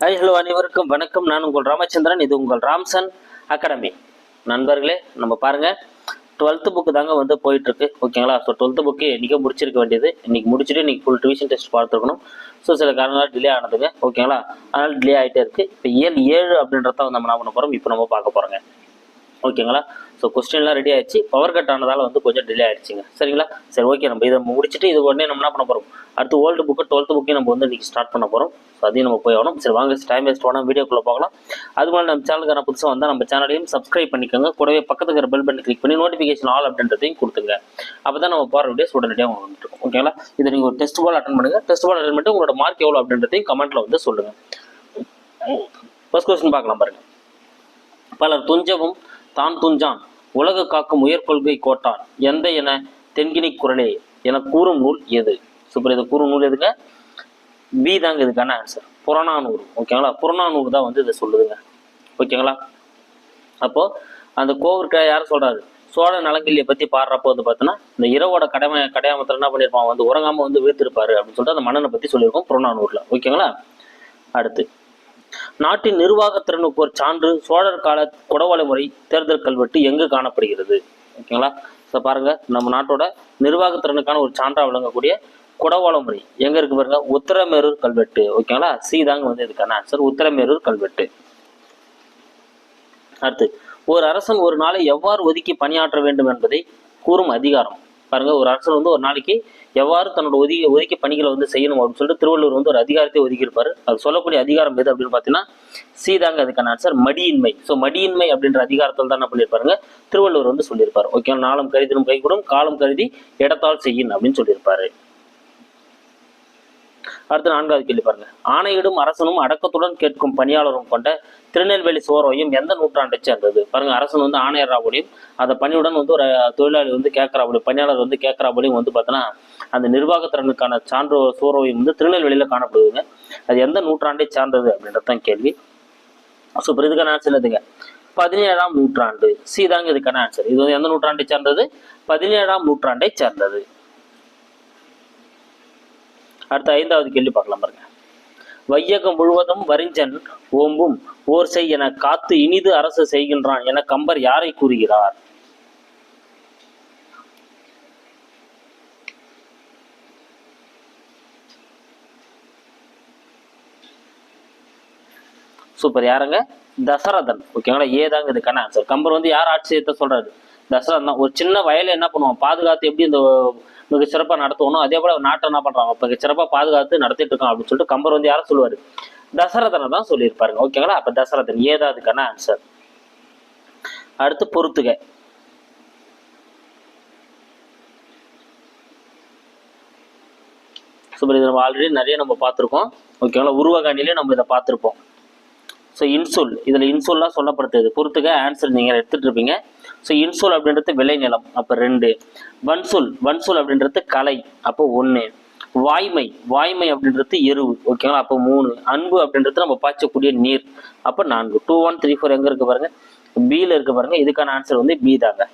Hi hello அனைவருக்கும் வணக்கம். நான் உங்கள் ராமச்சந்திரன் இது உங்கள் ராம்சன் அகாடமி. நண்பர்களே நம்ம பாருங்கள் டுவெல்த்து புக்கு தாங்க வந்து போயிட்டுருக்கு. ஓகேங்களா? ஸோ டுவெல்த்து புக்கு இன்றைக்கே முடிச்சிருக்க வேண்டியது. இன்றைக்கி முடிச்சுட்டு இன்றைக்கி ஃபுல் டிவிஷன் டெஸ்ட் பார்த்துருக்கணும். ஸோ சில காரணங்களால் டிலே ஆனதுங்க. ஓகேங்களா? அதனால் டிலே ஆகிட்டே இருக்குது இப்போ இயல் ஏழு அப்படின்றத நம்ம என்ன பண்ண போகிறோம் இப்போ நம்ம பார்க்க போகிறோங்க ஓகேங்களா? ஸோ கொஸ்டின்லாம் ரெடி ஆயிடுச்சு. பவர் கட் ஆனதால் வந்து கொஞ்சம் டிலே ஆயிடுச்சுங்க. சரிங்களா? சரி ஓகே நம்ம இதை முடிச்சுட்டு இது உடனே நம்ம என்ன பண்ண போகிறோம் அடுத்து ஓல்டு புக்கு டுவெல்த்து புக்கையும் நம்ம வந்து இன்றைக்கி ஸ்டார்ட் பண்ண போகிறோம் ஸோ அதையும் நம்ம போய் ஆகணும். சரி வாங்க டைம் வேஸ்ட் பண்ணால் வீடியோக்குள்ளே பார்க்கலாம் அது மாதிரி நம்ம சேனலுக்கான புதுசாக வந்தால் நம்ம சேனலையும் சப்ஸ்கிரைப் பண்ணிக்கோங்க. கூடவே பக்கத்துக்கு இருக்கிற பெல் பட்டன் கிளிக் பண்ணி நோட்டிஃபிகேஷன் ஆல் அப்படின்றதையும் கொடுத்துங்க. அப்போ தான் நம்ம போகிற வீடியோஸ் உடனடியாக உங்களுக்கு ஓகேங்களா இதை நீங்கள் ஒரு டெஸ்ட் பால் அட்டன் பண்ணுங்கள் டெஸ்ட் பால் அட்டன் பண்ணிட்டு உங்களோட மார்க் எவ்வளோ அப்படின்றதையும் கமெண்ட்டில் வந்து சொல்லுங்கள் ஃபர்ஸ்ட் கொஸ்டின் பார்க்கலாம் பாருங்கள் பலர் துஞ்சவும் தான் துஞ்சான் உலக காக்கும் உயர்கொள்கை கோட்டான் எந்த என தென்கினி குரலே என கூறும் நூல் எது? சூப்பர் இது கூறும் நூல் எதுங்க? பி தாங்க இதுக்கான ஆன்சர் புறநானூறு ஓகேங்களா புறநானூறு தான் வந்து இதை சொல்லுதுங்க. ஓகேங்களா அப்போ அந்த கோவிற்க யார் சொல்றாரு? சோழ நலங்கிள்ளியை பத்தி பாடுறப்போ வந்து பார்த்தோன்னா இந்த இரவோட கடமை கடையாமத்தில் என்ன பண்ணியிருப்பான் வந்து உறங்காம வந்து வீழ்த்திருப்பாரு அப்படின்னு சொல்லிட்டு அந்த மன்னனை பத்தி சொல்லியிருக்கோம் புறநானூறுல. ஓகேங்களா அடுத்து நாட்டின் நிர்வாகத்திறனுக்கு ஒரு சான்று சோழர் கால குடவலை முறை தேர்தல் கல்வெட்டு எங்கு காணப்படுகிறது? ஓகேங்களா? ஸோ பாருங்க. நம்ம நாட்டோட நிர்வாகத்திறனுக்கான ஒரு சான்றா விளங்கக்கூடிய குடவாள முறை எங்க இருக்கு பாருங்க? உத்தரமேரூர் கல்வெட்டு. ஓகேங்களா? சி தாங்க வந்து இதுக்கான ஆன்சர் உத்தரமேரூர் கல்வெட்டு. அடுத்து ஒரு அரசன் ஒரு நாளை எவ்வாறு ஒதுக்கி பணியாற்ற வேண்டும் என்பதை கூறும் அதிகாரம். பாருங்க ஒரு அரசர் வந்து ஒரு நாளைக்கு எவ்வாறு தன்னோட ஒதுக்கி ஒதுக்கி பணிகளை வந்து செய்யணும் அப்படின்னு சொல்லிட்டு திருவள்ளுவர் வந்து ஒரு அதிகாரத்தை ஒதுக்கியிருப்பாரு. அது சொல்லக்கூடிய அதிகாரம் எது அப்படின்னு பார்த்தீங்கன்னா சீதாங்க அதுக்கான ஆன்சர் மடியின்மை. ஸோ மடியின்மை அப்படின்ற அதிகாரத்தில் தான் என்ன பண்ணியிருப்பாருங்க? திருவள்ளுவர் வந்து சொல்லியிருப்பாரு. ஓகே நாளும் கருதினும் கைகூடும் காலம் கருதி இடத்தால் செய்யின் அப்படின்னு சொல்லியிருப்பாரு. அடுத்து நான்காவது கேள்வி பாருங்க. ஆணையிடும் அரசனும் அடக்கத்துடன் கேட்கும் பணியாளரும் கொண்ட திருநெல்வேலி சோரோயும் எந்த நூற்றாண்டை சேர்ந்தது? பாருங்க அரசன் வந்து ஆணையராபடியும் அந்த பணியுடன் வந்து ஒரு தொழிலாளி வந்து கேட்கறாபடியும் பணியாளர் வந்து கேட்கறாபடியும் வந்து பார்த்தோன்னா அந்த நிர்வாகத்திறனுக்கான சான்று சோரோயும் வந்து திருநெல்வேலியில் காணப்படுதுங்க. அது எந்த நூற்றாண்டை சார்ந்தது அப்படின்றதான் கேள்வி. ஸோ இப்போ இதுக்கான ஆன்சர் என்னதுங்க பதினேழாம் நூற்றாண்டு. சி தாங்க இதுக்கான ஆன்சர் இது வந்து எந்த நூற்றாண்டை சார்ந்தது? பதினேழாம் நூற்றாண்டை சார்ந்தது. அடுத்த ஐந்தாவது கேள்வி பார்க்கலாம் பாருங்க. வையகம் முழுவதும் வரிஞ்சன் ஓம்பும் ஓர் செய் என காத்து இனிது அரசு செய்கின்றான் என கம்பர் யாரை கூறுகிறார்? சூப்பர். யாருங்க? தசரதன். ஓகேங்களா? ஏதாங்க இதுக்கான ஆன்சர் கம்பர் வந்து யார் ஆட்சி செய்யத்த சொல்றாரு? தசரா தான் ஒரு சின்ன வயலை என்ன பண்ணுவோம் பாதுகாத்து எப்படி இந்த மிக சிறப்பாக நடத்தணும் அதே போல நாட்டை என்ன பண்றாங்க இப்போ சிறப்பாக பாதுகாத்து நடத்திட்டு இருக்கான் அப்படின்னு சொல்லிட்டு கம்பர் வந்து யாரும் சொல்லுவார். தசரதனை தான் சொல்லியிருப்பாருங்க. ஓகேங்களா அப்போ தசரதன் ஏதா அதுக்கான ஆன்சர் அடுத்து பொறுத்துக. சூப்பர் இது நம்ம ஆல்ரெடி நிறைய நம்ம பார்த்துருக்கோம். ஓகேங்களா உருவகாணிலே நம்ம இதை பார்த்துருப்போம். ஸோ இன்சுல் இதில் இன்சுல்லாம் சொல்லப்படுத்துது. பொறுத்துக்க ஆன்சர் நீங்கள் எடுத்துகிட்டு இருப்பீங்க. ஸோ இன்சொல் அப்படின்றது விளைநிலம். அப்போ ரெண்டு. வன்சொல். வன்சொல் அப்படின்றது கலை. அப்போ ஒன்று வாய்மை. வாய்மை அப்படின்றது எருவு. ஓகேங்களா அப்போ மூணு. அன்பு அப்படின்றது நம்ம பாய்ச்சக்கூடிய நீர். அப்போ நான்கு. டூ ஒன் த்ரீ ஃபோர் எங்கே இருக்கு பாருங்க? பியில் இருக்கு பாருங்க. இதுக்கான ஆன்சர் வந்து பி தாங்க.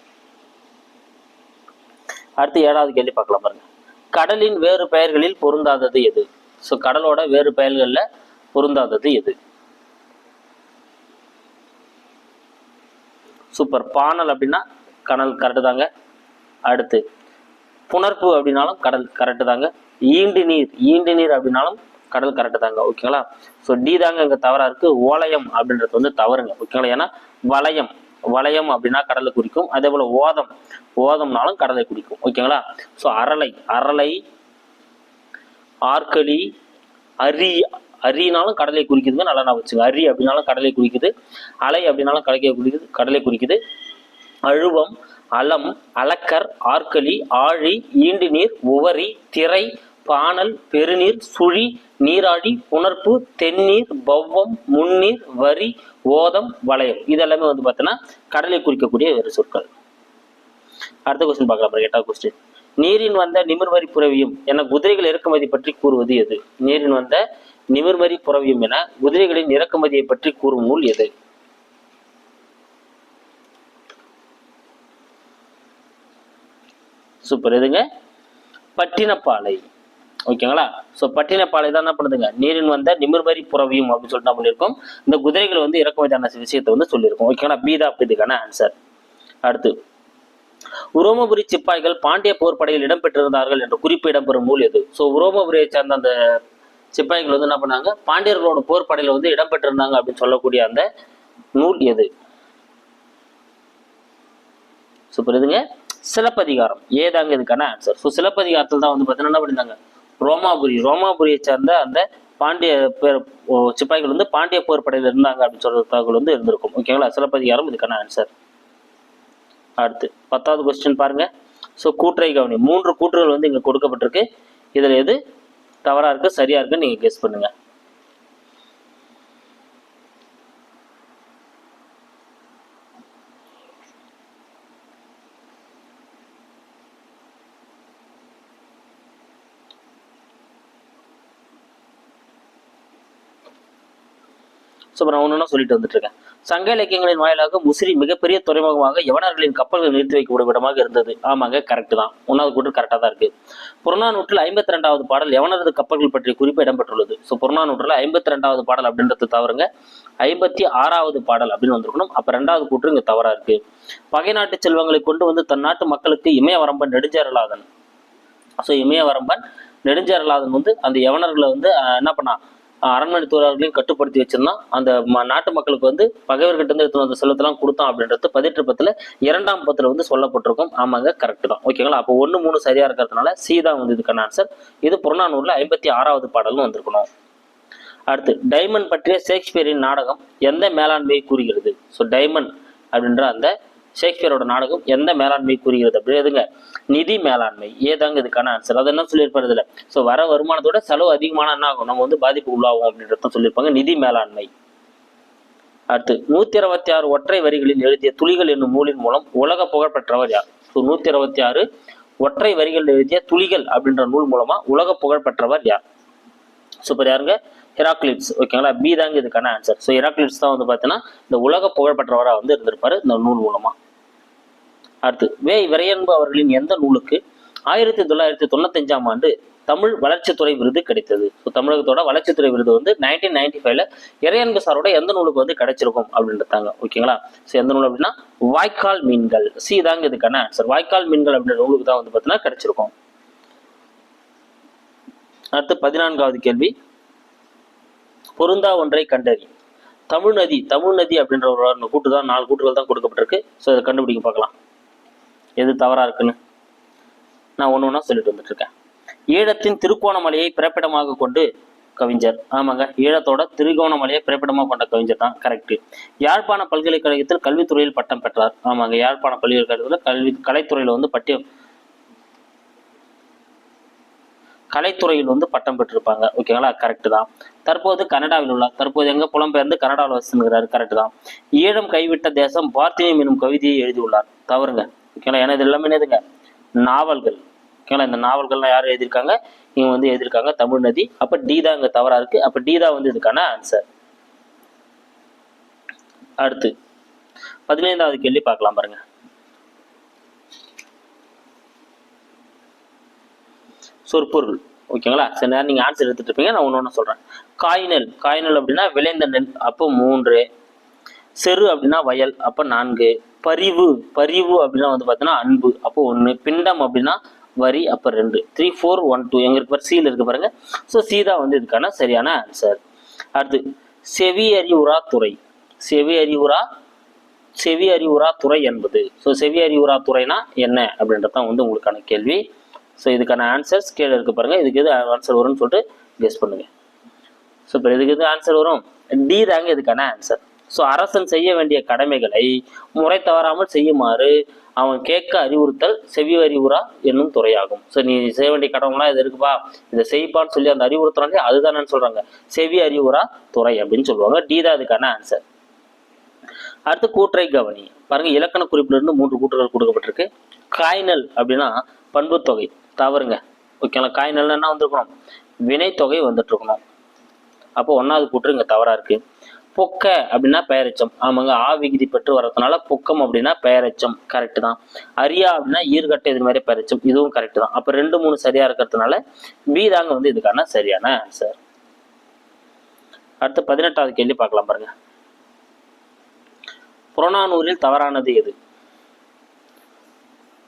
அடுத்து ஏழாவது கேள்வி பார்க்கலாம் பாருங்க. கடலின் வேறு பெயர்களில் பொருந்தாதது எது? ஸோ கடலோட வேறு பெயர்களில் பொருந்தாதது எது? சூப்பர். பானல் அப்படின்னா கடல் கரெக்டு தாங்க. அடுத்து புணர்ப்பு அப்படின்னாலும் கடல் கரெக்டு தாங்க. ஈண்டு நீர் ஈண்டு நீர் அப்படின்னாலும் கடல் கரெக்டு தாங்க. ஓகேங்களா ஸோ டி தாங்க இங்கே தவறாக இருக்குது ஓலயம் அப்படின்றது வந்து தவறுங்க. ஓகேங்களா ஏன்னா வளையம். வளையம் அப்படின்னா கடலை குறிக்கும். அதே போல ஓதம். ஓதம்னாலும் கடலை குறிக்கும். ஓகேங்களா ஸோ அரளை. அரளை ஆற்களி அரி அரினாலும் கடலை குறிக்குதுங்க நல்லா நான் வச்சுங்க அரி அப்படின்னாலும் கடலை குறிக்குது அலை அப்படின்னாலும் கடலை குறிக்குது கடலை குறிக்குது. அழுவம் அலம் அலக்கர் ஆற்களி ஆழி ஈண்டு நீர் உவரி திரை பானல் பெருநீர் சுழி நீராடி புணர்ப்பு தென்னீர் பவ்வம் முன்னீர் வரி ஓதம் வளையம். இதெல்லாமே வந்து பார்த்தோன்னா கடலை குறிக்கக்கூடிய வேறு சொற்கள். அடுத்த கொஸ்டின் பார்க்கலாம் எட்டாவது கொஸ்டின் நீரின் வந்த நிமிர்வரி புறவியும் என குதிரைகள் இறக்குமதி பற்றி கூறுவது எது? நீரின் வந்த நிமிர்மரி புறவியம் என குதிரைகளின் இறக்குமதியை பற்றி கூறும் நூல் எது? சூப்பர். எதுங்க? பட்டினப்பாலை. ஓகேங்களா? ஸோ பட்டினப்பாலை தான் என்ன பண்ணுதுங்க? நீரின் வந்த நிமிர்மறி புறவியும் அப்படின்னு சொல்லிட்டு பண்ணியிருக்கோம். இந்த குதிரைகள் வந்து இறக்குமதியான விஷயத்தை வந்து சொல்லியிருக்கோம். ஓகேங்களா? பீதா இதுக்கான ஆன்சர் அடுத்து உரோமபுரி சிப்பாய்கள் பாண்டிய போர் படையில் இடம்பெற்றிருந்தார்கள் என்ற குறிப்பு இடம்பெறும் நூல் எது? ஸோ உரோமபுரியை சேர்ந்த அந்த சிப்பாய்கள் வந்து என்ன பண்ணாங்க? பாண்டியர்களோட போர் வந்து இடம்பெற்றிருந்தாங்க அப்படின்னு சொல்லக்கூடிய அந்த நூல் எது? ஸோ புரியுதுங்க சிலப்பதிகாரம். ஏதாங்க இதுக்கான ஆன்சர் ஸோ சிலப்பதிகாரத்தில் தான் வந்து பார்த்தீங்கன்னா என்ன பண்ணியிருந்தாங்க? ரோமாபுரி. ரோமாபுரியை சேர்ந்த அந்த பாண்டிய பேர் சிப்பாய்கள் வந்து பாண்டிய போர் படையில் இருந்தாங்க அப்படின்னு சொல்ற தகவல் வந்து இருந்திருக்கும். ஓகேங்களா சிலப்பதிகாரம் இதுக்கான ஆன்சர் அடுத்து பத்தாவது கொஸ்டின் பாருங்க. ஸோ கூற்றை கவனி. மூன்று கூற்றுகள் வந்து இங்கே கொடுக்கப்பட்டிருக்கு. இதில் எது? தவறா இருக்கு சரியா இருக்குன்னு நீங்க கெஸ் பண்ணுங்க. ஸோ நான் ஒன்று சொல்லிட்டு வந்துட்டு இருக்கேன். சங்க இலக்கியங்களின் வாயிலாக முசிறி மிகப்பெரிய துறைமுகமாக யவனர்களின் கப்பல்கள் நிறுத்தி வைக்கப்படும் இடமாக இருந்தது. ஆமாங்க கரெக்ட் தான். ஒன்றாவது கூட்டு கரெக்டாக தான் இருக்கு. புறநானூற்றில் ஐம்பத்தி ரெண்டாவது பாடல் யவனரது கப்பல்கள் பற்றிய குறிப்பு இடம்பெற்றுள்ளது. ஸோ புறநானூற்றில் ஐம்பத்தி ரெண்டாவது பாடல் அப்படின்றது தவறுங்க. ஐம்பத்தி ஆறாவது பாடல் அப்படின்னு வந்திருக்கணும். அப்போ ரெண்டாவது கூற்று இங்கே தவறா இருக்கு. பகை நாட்டு செல்வங்களை கொண்டு வந்து தன் நாட்டு மக்களுக்கு இமயவரம்பன் நெடுஞ்சேரலாதன். ஸோ இமயவரம்பன் நெடுஞ்சேரலாதன் வந்து அந்த யவனர்களை வந்து அஹ், என்ன பண்ணா அரண்மனை தூரர்களையும் கட்டுப்படுத்தி வச்சிருந்தான். அந்த நாட்டு மக்களுக்கு வந்து பகைவர்கிட்ட இருந்து எடுத்து வந்த செல்வத்தெல்லாம் கொடுத்தான் அப்படின்றது பதிற்றுப்பத்துல இரண்டாம் பத்தில் வந்து சொல்லப்பட்டிருக்கும். ஆமாங்க கரெக்ட் தான். ஓகேங்களா அப்போ ஒன்று மூணு சரியாக இருக்கிறதுனால சீதா வந்து இதுக்கான ஆன்சர் இது புறநானூரில் ஐம்பத்தி ஆறாவது பாடலும் வந்திருக்கணும். அடுத்து டைமண்ட் பற்றிய ஷேக்ஸ்பியரின் நாடகம் எந்த மேலாண்மையை கூறுகிறது? ஸோ டைமண்ட் அப்படின்ற அந்த ஷேக்ஸ்பியரோட நாடகம் எந்த மேலாண்மை கூறுகிறது அப்படி எதுங்க? நிதி மேலாண்மை. ஏதாங்க இதுக்கான ஆன்சர் அது என்ன சொல்லியிருப்பாரு இதில்? ஸோ வர வருமானத்தோட செலவு அதிகமான என்ன ஆகும்? நம்ம வந்து பாதிப்பு உள்ளாகும் அப்படின்றத சொல்லியிருப்பாங்க. நிதி மேலாண்மை. அடுத்து நூத்தி இருபத்தி ஆறு ஒற்றை வரிகளில் எழுதிய துளிகள் என்னும் நூலின் மூலம் உலக புகழ் பெற்றவர் யார்? ஸோ நூத்தி இருபத்தி ஆறு ஒற்றை வரிகளில் எழுதிய துளிகள் அப்படின்ற நூல் மூலமா உலக புகழ் பெற்றவர் யார்? சூப்பர் யாருங்க? ஹெராக்லிட்ஸ் ஓகேங்களா பி தாங்க இதுக்கான ஆன்சர் ஸோ ஹெராக்லிட்ஸ் தான் வந்து பார்த்தீங்கன்னா இந்த உலக புகழ்பெற்றவராக வந்து இருந்திருப்பாரு இந்த நூல் மூலமா. அடுத்து வே விரையன்பு அவர்களின் எந்த நூலுக்கு ஆயிரத்தி தொள்ளாயிரத்தி தொண்ணூத்தஞ்சாம் ஆண்டு தமிழ் வளர்ச்சித்துறை விருது கிடைத்தது? ஸோ தமிழகத்தோட வளர்ச்சித்துறை விருது வந்து நைன்டீன் நைன்டி ஃபைவ்ல இறையன்பு சாரோட எந்த நூலுக்கு வந்து கிடைச்சிருக்கும் அப்படின்றதாங்க ஓகேங்களா ஸோ எந்த நூல் அப்படின்னா வாய்க்கால் மீன்கள். சி தாங்க இதுக்கான ஆன்சர் வாய்க்கால் மீன்கள் அப்படின்ற நூலுக்கு தான் வந்து பார்த்தீங்கன்னா கிடைச்சிருக்கும். அடுத்து பதினான்காவது கேள்வி. பொருந்தா ஒன்றை கண்டறி. தமிழ் நதி தமிழ் நதி அப்படின்ற ஒரு கூட்டு தான் நாலு கூட்டுகள் தான் கொடுக்கப்பட்டிருக்கு. ஸோ அதை கண்டுபிடிக்க பார்க்கலாம். எது தவறா இருக்குன்னு? நான் ஒன்று ஒன்றா சொல்லிட்டு வந்துட்டு இருக்கேன் ஈழத்தின் திருக்கோணமலையை பிறப்பிடமாக கொண்டு கவிஞர் ஆமாங்க ஈழத்தோட திருகோணமலையை பிறப்பிடமாக கொண்ட கவிஞர் தான் கரெக்ட் யாழ்ப்பாண பல்கலைக்கழகத்தில் கல்வித்துறையில் பட்டம் பெற்றார். ஆமாங்க யாழ்ப்பாண பல்கலைக்கழகத்தில் கல்வி கலைத்துறையில் வந்து பட்டியம் கலைத்துறையில் வந்து பட்டம் பெற்றிருப்பாங்க. ஓகேங்களா கரெக்டு தான். தற்போது கனடாவில் உள்ளார் தற்போது எங்க புலம்பெயர்ந்து கனடாவில் வசிங்கிறார் கரெக்டு தான். ஈழம் கைவிட்ட தேசம் பார்த்தியம் எனும் கவிதையை எழுதியுள்ளார். தவறுங்க. ஓகேங்களா ஏன்னா இது எல்லாமே என்னதுங்க? நாவல்கள். ஓகேங்களா இந்த நாவல்கள்லாம் யார் எழுதியிருக்காங்க? இவங்க வந்து எழுதியிருக்காங்க தமிழ் நதி. அப்போ டி தான் இங்கே தவறா இருக்கு. அப்போ டி தான் வந்து இதுக்கான ஆன்சர் அடுத்து பதினைந்தாவது கேள்வி பார்க்கலாம் பாருங்க. சொற்பொருள். ஓகேங்களா? சில நேரம் நீங்கள் ஆன்சர் எடுத்துட்டு இருப்பீங்க நான் ஒன்று ஒன்று சொல்கிறேன் காய்நெல் காய்நெல் அப்படின்னா விளைந்த நெல் அப்போ மூன்று. செரு அப்படின்னா வயல் அப்போ நான்கு. பரிவு. பரிவு அப்படின்னா வந்து பார்த்தீங்கன்னா அன்பு அப்போ ஒன்று பிண்டம் அப்படின்னா வரி அப்போ ரெண்டு. த்ரீ ஃபோர் ஒன் டூ எங்க இருக்கு சீல் இருக்கு பாருங்க. ஸோ சீதா வந்து இதுக்கான சரியான ஆன்சர் அடுத்து செவி அறிவுரா துறை. செவி அறிவுரா செவி அறிவுரா துறை என்பது. ஸோ செவி அறிவுரா துறைனா என்ன அப்படின்றது தான் வந்து உங்களுக்கான கேள்வி. ஸோ இதுக்கான ஆன்சர்ஸ் கீழே இருக்க பாருங்கள் இதுக்கு எது ஆன்சர் வரும்னு சொல்லிட்டு கெஸ் பண்ணுங்கள் ஸோ இப்போ இதுக்கு எது ஆன்சர் வரும்? டி தாங்க இதுக்கான ஆன்சர் ஸோ அரசன் செய்ய வேண்டிய கடமைகளை முறை தவறாமல் செய்யுமாறு அவன் கேட்க அறிவுறுத்தல் செவி அறிவுரா என்னும் துறையாகும். ஸோ நீ செய்ய வேண்டிய கடமைலாம் இது இருக்குப்பா. இதை செய்ப்பான்னு சொல்லி அந்த அறிவுறுத்துறாங்க அதுதானே சொல்கிறாங்க செவி அறிவுரா துறை அப்படின்னு சொல்லுவாங்க. டி தான் அதுக்கான ஆன்சர் அடுத்து கூற்றை கவனி. பாருங்க இலக்கண குறிப்பிலிருந்து மூன்று கூற்றுகள் கொடுக்கப்பட்டிருக்கு. காய்னல் அப்படின்னா பண்புத்தொகை தவறுங்க. ஓகேங்களா? காய்நல்னா என்ன வந்திருக்கணும்? வினைத்தொகை வந்துட்டு இருக்கணும் அப்போ ஒன்றாவது கூற்று இங்கே இருக்குது இருக்கு. பொக்க அப்படின்னா பெயரச்சம் ஆமாங்க ஆ விகுதி பெற்று வர்றதுனால பொக்கம் அப்படின்னா பெயரச்சம் கரெக்டு தான். அரியா அப்படின்னா ஈர்கட்டை இது மாதிரி பெயரச்சம் இதுவும் கரெக்டு தான். அப்போ ரெண்டு மூணு சரியாக இருக்கிறதுனால பி தாங்க வந்து இதுக்கான சரியான ஆன்சர் அடுத்து பதினெட்டாவது கேள்வி பார்க்கலாம் பாருங்க. புறநானூரில் தவறானது எது?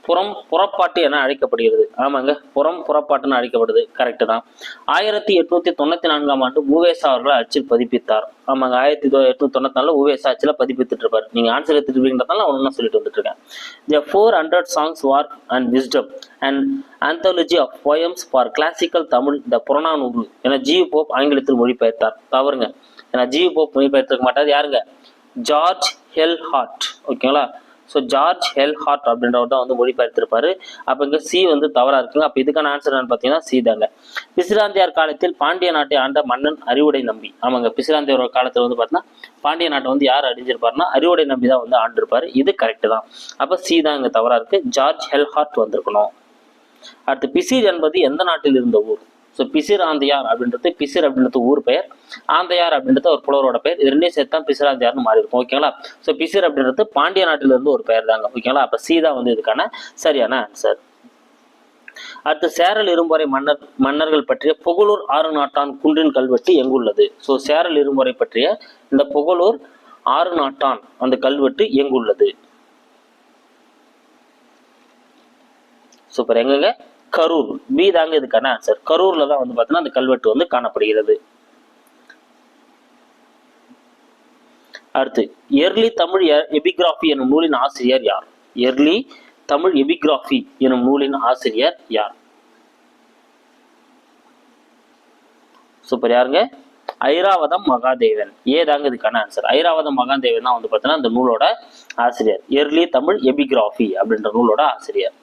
புறம் புறப்பாட்டு என அழைக்கப்படுகிறது. ஆமாங்க புறம் புறப்பாட்டுன்னு அழைக்கப்படுது. கரெக்ட் தான். ஆயிரத்தி எட்நூத்தி தொண்ணூத்தி நான்காம் ஆண்டு உவேசா அவர்கள் அச்சில் பதிப்பித்தார். ஆமாங்க ஆயிரத்தி எட்நூத்தி தொண்ணூத்தி நாலு உவேசா அச்சில் பதிப்பித்துட்டு இருப்பார் நீங்க ஆன்சர் எடுத்துருப்பீங்கன்றதால ஒன்று சொல்லிட்டு வந்துட்டு இருக்கேன் the four hundred songs war and wisdom and anthology of poems for classical Tamil the Purananuru என ஜி போப் ஆங்கிலத்தில் மொழிபெயர்த்தார். தவறுங்க. ஏன்னா ஜி போப் மொழிபெயர்த்திருக்க மாட்டார் யாருங்க? ஜார்ஜ் ஹெல் ஹார்ட் ஓகேங்களா ஸோ ஜார்ஜ் ஹெல் ஹார்ட் அப்படின்றவர் தான் வந்து மொழிபெயர்த்திருப்பாரு. அப்போ இங்கே சி வந்து தவறாக இருக்குங்க. அப்போ இதுக்கான ஆன்சர் என்னன்னு பார்த்தீங்கன்னா சி தாங்க. பிசிராந்தியார் காலத்தில் பாண்டிய நாட்டை ஆண்ட மன்னன் அறிவுடை நம்பி. ஆமாங்க. பிசிராந்தியார் காலத்தில் வந்து பார்த்தீங்கன்னா பாண்டிய நாட்டை வந்து யார் அடிஞ்சிருப்பாருன்னா அறிவுடை நம்பி தான் வந்து ஆண்டிருப்பாரு. இது கரெக்டு தான். அப்போ சி தான் இங்கே தவறாக இருக்குது ஜார்ஜ் ஹெல் ஹார்ட் வந்திருக்கணும். அடுத்து பிசிர் என்பது எந்த நாட்டில் இருந்த ஊர்? ஸோ பிசிர் ஆந்தையார் அப்படின்றது பிசிர் அப்படின்றது ஊர் பெயர். ஆந்தையார் அப்படின்றது ஒரு புலவரோட பெயர். இது ரெண்டையும் சேர்த்து தான் பிசிராந்தியார்னு மாறி இருக்கும் ஓகேங்களா ஸோ பிசிர் அப்படின்றது பாண்டிய நாட்டிலிருந்து ஒரு பெயர் தாங்க. ஓகேங்களா அப்போ சீதா வந்து இதுக்கான சரியான ஆன்சர் அடுத்து சேரல் இரும்புரை மன்னர் மன்னர்கள் பற்றிய புகழூர் ஆறு நாட்டான் குன்றின் கல்வெட்டு எங்குள்ளது? ஸோ சேரல் இரும்புரை பற்றிய இந்த புகழூர் ஆறு நாட்டான் அந்த கல்வெட்டு எங்குள்ளது? சூப்பர் எங்கங்க? கரூர். பி தாங்க இதுக்கான ஆன்சர் கரூர்ல தான் வந்து பார்த்தீங்கன்னா அந்த கல்வெட்டு வந்து காணப்படுகிறது. அடுத்து எர்லி தமிழ் எபிகிராஃபி எனும் நூலின் ஆசிரியர் யார்? எர்லி தமிழ் எபிகிராஃபி எனும் நூலின் ஆசிரியர் யார்? சூப்பர் யாருங்க? ஐராவதம் மகாதேவன். ஏ தாங்க இதுக்கான ஆன்சர் ஐராவதம் மகாதேவன் தான் வந்து பார்த்தீங்கன்னா இந்த நூலோட ஆசிரியர். எர்லி தமிழ் எபிகிராஃபி அப்படின்ற நூலோட ஆசிரியர்.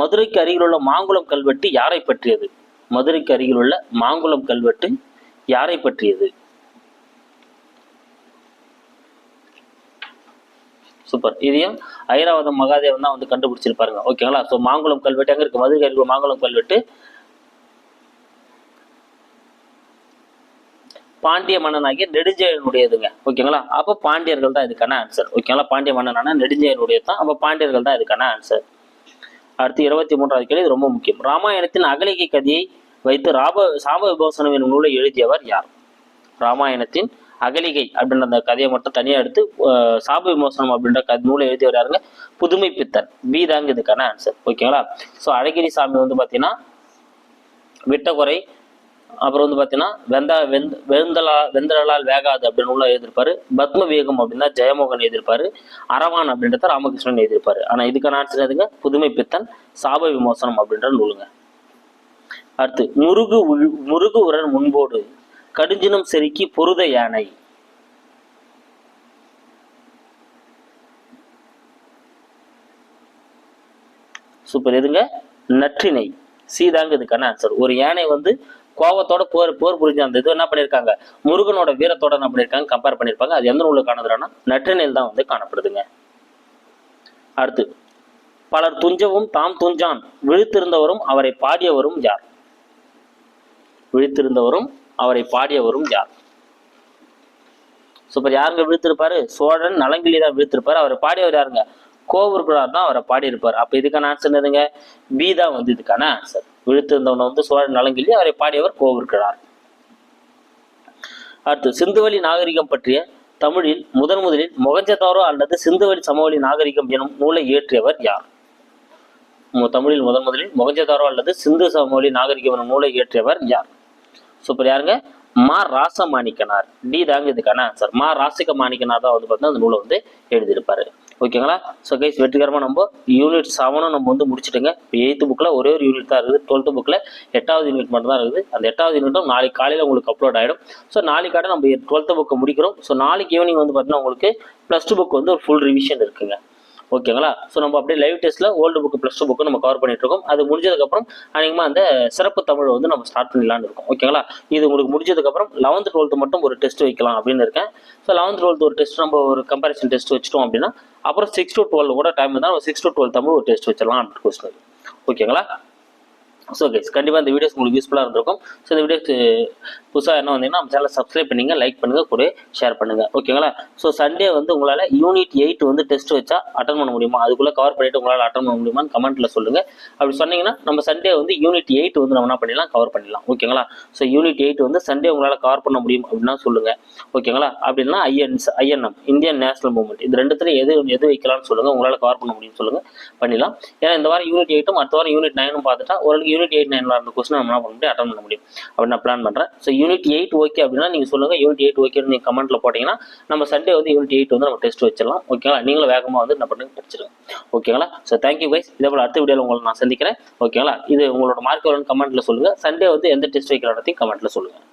மதுரைக்கு அருகிலுள்ள மாங்குளம் கல்வெட்டு யாரை பற்றியது? மதுரைக்கு அருகிலுள்ள மாங்குளம் கல்வெட்டு யாரை பற்றியது? சூப்பர். இதையும் ஐராவதம் மகாதேவன் தான் வந்து கண்டுபிடிச்சிருப்பாருங்க. ஓகேங்களா? ஸோ மாங்குளம் கல்வெட்டு அங்கே இருக்கு? மதுரை அருகில் மாங்குளம் கல்வெட்டு. பாண்டிய மன்னனாகிய நெடுஞ்செயனுடையதுங்க ஓகேங்களா? அப்போ பாண்டியர்கள் தான் இதுக்கான ஆன்சர் ஓகேங்களா? பாண்டிய மன்னனான நெடுஞ்செயனுடைய தான் அப்போ பாண்டியர்கள் தான் இதுக்கான ஆன்சர் அடுத்து இருபத்தி மூன்றாவது கேள்வி ரொம்ப முக்கியம். ராமாயணத்தின் அகலிகை கதையை வைத்து ராப சாப விபோசனம் என்னும் நூலை எழுதியவர் யார்? ராமாயணத்தின் அகலிகை அப்படின்ற அந்த கதையை மட்டும் தனியாக எடுத்து சாப விமோசனம் அப்படின்ற க நூலை எழுதியவர் யாருங்க? புதுமை பித்தன். பி தாங்க இதுக்கான ஆன்சர் ஓகேங்களா ஸோ அழகிரி சாமி வந்து பார்த்தீங்கன்னா விட்டகுறை அப்புறம் வந்து பார்த்தீங்கன்னா வெந்தா வெந்த வெந்தலா வெந்தலால் வேகாது அப்படின்னு உள்ள எழுதியிருப்பாரு. பத்ம வேகம் அப்படின்னா ஜெயமோகன் எழுதியிருப்பாரு. அரவான் அப்படின்றத ராமகிருஷ்ணன் எழுதியிருப்பாரு. ஆனா இதுக்கான ஆன்சர் எதுங்க புதுமை பித்தன் சாப விமோசனம் அப்படின்ற நூலுங்க. அடுத்து முருகு முருகு உரன் முன்போடு கடுஞ்சினம் செருக்கி பொருத யானை. சூப்பர். எதுங்க? நற்றினை. சீதாங்க இதுக்கான ஆன்சர் ஒரு யானை வந்து கோவத்தோட போர் போர் புரிஞ்ச அந்த இது என்ன பண்ணியிருக்காங்க முருகனோட வீரத்தோட என்ன பண்ணியிருக்காங்க கம்பேர் பண்ணியிருப்பாங்க அது எந்த நூலில் காணுதுன்னா நற்றினில் தான் வந்து காணப்படுதுங்க. அடுத்து பலர் துஞ்சவும் தாம் துஞ்சான் விழித்திருந்தவரும் அவரை பாடியவரும் யார்? விழித்திருந்தவரும் அவரை பாடியவரும் யார்? சூப்பர். யாருங்க விழுத்திருப்பாரு? சோழன் நலங்கிலி தான் விழுத்திருப்பாரு. அவரை பாடியவர் யாருங்க? கோவூர்குழார் தான் அவரை பாடியிருப்பார். அப்போ இதுக்கான ஆன்சர் எதுங்க பி தான் வந்து இதுக்கான ஆன்சர் விழுத்திருந்தவனை வந்து சோழன் நலங்கிலி அவரை பாடியவர் கோவூர்குழார் அடுத்து சிந்துவெளி நாகரிகம் பற்றிய தமிழில் முதன் முதலில் மொகஞ்சதாரோ அல்லது சிந்துவெளி சமவெளி நாகரிகம் எனும் நூலை இயற்றியவர் யார்? தமிழில் முதன் முதலில் மொகஞ்சதாரோ அல்லது சிந்து சமவெளி நாகரிகம் எனும் நூலை இயற்றியவர் யார்? சூப்பர் யாருங்க? மா ராசமாணிக்கனார். டி தாங்க இதுக்கான ஆன்சர் மா ராசிக மாணிக்கனார் தான் வந்து பார்த்தீங்கன்னா அந்த நூலை வந்து எழுதியிருப்பாரு. ஓகேங்களா? ஸோ கைஸ் வெற்றிகரமாக நம்ம யூனிட் செவனும் நம்ம வந்து முடிச்சிட்டுங்க. எயித்து புக்கில் ஒரே ஒரு யூனிட் தான் இருக்குது. டுவெல்த்து புக்கில் எட்டாவது யூனிட் மட்டும் தான் இருக்குது. அந்த எட்டாவது யூனிட்டும் நாளைக்கு காலையில் உங்களுக்கு அப்லோட் ஆகிடும் ஸோ நாளைக்காட நம்ம டுவெல்த்து புக்கை முடிக்கிறோம். ஸோ நாளைக்கு ஈவினிங் வந்து பார்த்தீங்கன்னா உங்களுக்கு ப்ளஸ் டூ புக் வந்து ஒரு ஃபுல் ரிவிஷன் இருக்குங்க. ஓகேங்களா? ஸோ நம்ம அப்படியே லைவ் டெஸ்ட்டில் old book plus two book நம்ம கவர் பண்ணிட்டு இருக்கோம் அது முடிஞ்சதுக்கப்புறம் அதிகமாக அந்த சிறப்பு தமிழ் வந்து நம்ம ஸ்டார்ட் பண்ணிடலான்னு இருக்கோம். ஓகேங்களா? இது உங்களுக்கு முடிஞ்சதுக்கப்புறம் லெவன்த் டுவெல்த்து மட்டும் ஒரு டெஸ்ட் வைக்கலாம் அப்படின்னு இருக்கேன். ஸோ லெவன்த் டுவெல்த் ஒரு டெஸ்ட் நம்ம ஒரு கம்பேரிசன் டெஸ்ட் வச்சிட்டோம் அப்படின்னா அப்புறம் சிக்ஸ் டு டுவெல் கூட டைம் இருந்தால் சிக்ஸ் டு டுவெல் தமிழ் ஒரு டெஸ்ட் வச்சிடலாம் அப்படின்னு கொஸ்டின் ஓகேங்களா? ஸோ கேஸ் கண்டிப்பாக இந்த வீடியோஸ் உங்களுக்கு யூஸ்ஃபுல்லாக இருந்திருக்கும். ஸோ இந்த வீடியோக்கு புதுசாக என்ன வந்தீங்கன்னா நம்ம சேனலை சப்ஸ்கிரைப் பண்ணிங்க லைக் பண்ணுங்கள் கூட ஷேர் பண்ணுங்கள் ஓகேங்களா ஸோ சண்டே வந்து உங்களால் யூனிட் எயிட் வந்து டெஸ்ட் வச்சா அட்டன் பண்ண முடியுமா? அதுக்குள்ளே கவர் பண்ணிட்டு உங்களால் அட்டன் பண்ண முடியுமான்னு கமெண்ட்டில் சொல்லுங்கள் அப்படி சொன்னீங்கன்னா நம்ம சண்டே வந்து யூனிட் எயிட் வந்து நம்ம என்ன பண்ணிடலாம்? கவர் பண்ணிடலாம். ஓகேங்களா ஸோ யூனிட் எயிட் வந்து சண்டே உங்களால் கவர் பண்ண முடியும் அப்படின்னா சொல்லுங்கள் ஓகேங்களா அப்படின்னா INS INM Indian national movement இது ரெண்டுத்துல எது எது வைக்கலாம்னு சொல்லுங்கள் உங்களால் கவர் பண்ண முடியும்னு சொல்லுங்கள் பண்ணிடலாம். ஏன்னா இந்த வாரம் யூனிட் எயிட்டும் அடுத்த வாரம் யூனிட் நைனும் பார்த்துட்டா ஒரு யூனிட் எயிட் நைன் வரணும் கொஸ்டின் நம்ம என்ன பண்ண முடியும்? அட்டன் பண்ண முடியும். அப்படி நான் பிளான் பண்ணுறேன் ஸோ யூனிட் எயிட் ஓகே அப்படின்னா நீங்கள் சொல்லுங்கள் யூனிட் எயிட் ஓகேன்னு நீங்கள் கமெண்ட்டில் போட்டிங்கன்னா நம்ம சண்டே வந்து யூனிட் எயிட் வந்து நம்ம டெஸ்ட் வச்சிடலாம். ஓகேங்களா நீங்களும் வேகமாக வந்து என்ன பண்ணுங்க படிச்சிருங்க ஓகேங்களா ஸோ தேங்க்யூ கைஸ் இதே போல் அடுத்த வீடியோவில் உங்களை நான் சந்திக்கிறேன். ஓகேங்களா இது உங்களோட மார்க் எவ்வளோன்னு கமெண்ட்டில் சொல்லுங்கள் சண்டே வந்து எந்த டெஸ்ட் வைக்கிற இடத்தையும் கமெண்ட்டில் சொல்லுங்கள்